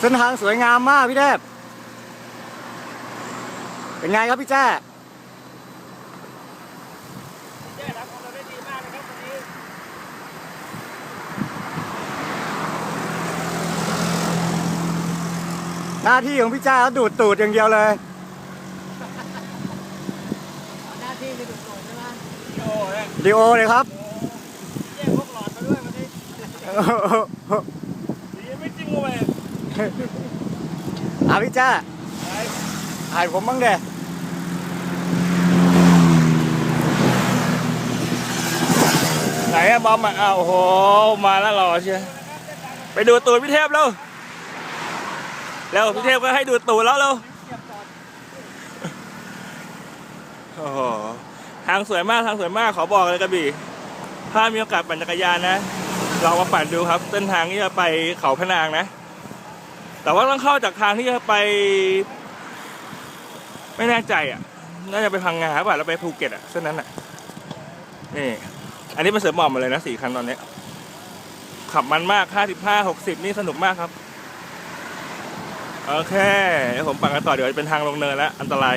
เส้นทางสวยงามมากพี่เทพเป็นไงครับพี่แจ้แย่ทำของเราได้ดีมากนะครับวันนี้หน้าที่ของพี่แจ้ก็ดูดตูดอย่างเดียวเลยหน้าที่คือดูดส่งใช่ไหมโอ้ยดีโอเลยครับแย่พวกหลอดมาด้วยวันนี้ดีไม่จริงเว้ย อะพี่จ้ไอ้ถ่ายผมบ้างเด้ไหนอะบอมอะอ้าวโอ้โห มาแล้วหล่อเชียวไปดูตูดพี่เทพแล้วเร็วพี่เทพก็ให้ดูตูดแล้วเร็วโอ้โหทางสวยมากทางสวยมากขอบอกเลยกระบี่ ถ้ามีโอกาสปั่นจักรยานนะลองมาปั่นดูครับ เส้นทางที่จะไปเขาพะนางนะ แต่ว่าต้องเข้าจากทางที่จะไป ไม่แน่ใจอะ น่าจะไปพังงาป่ะแล้วไปภูเก็ตอะเส้นนั้นอะ นี่ อันนี้เป็นเสริมหมอมมาเลยนะสี่คันตอนนี้ ขับมันมากห้าสิบห้าหกสิบนี่สนุกมากครับ โอเค เดี๋ยวผมปั่นกันต่อเดี๋ยวจะเป็นทางลงเนินแล้ว อันตราย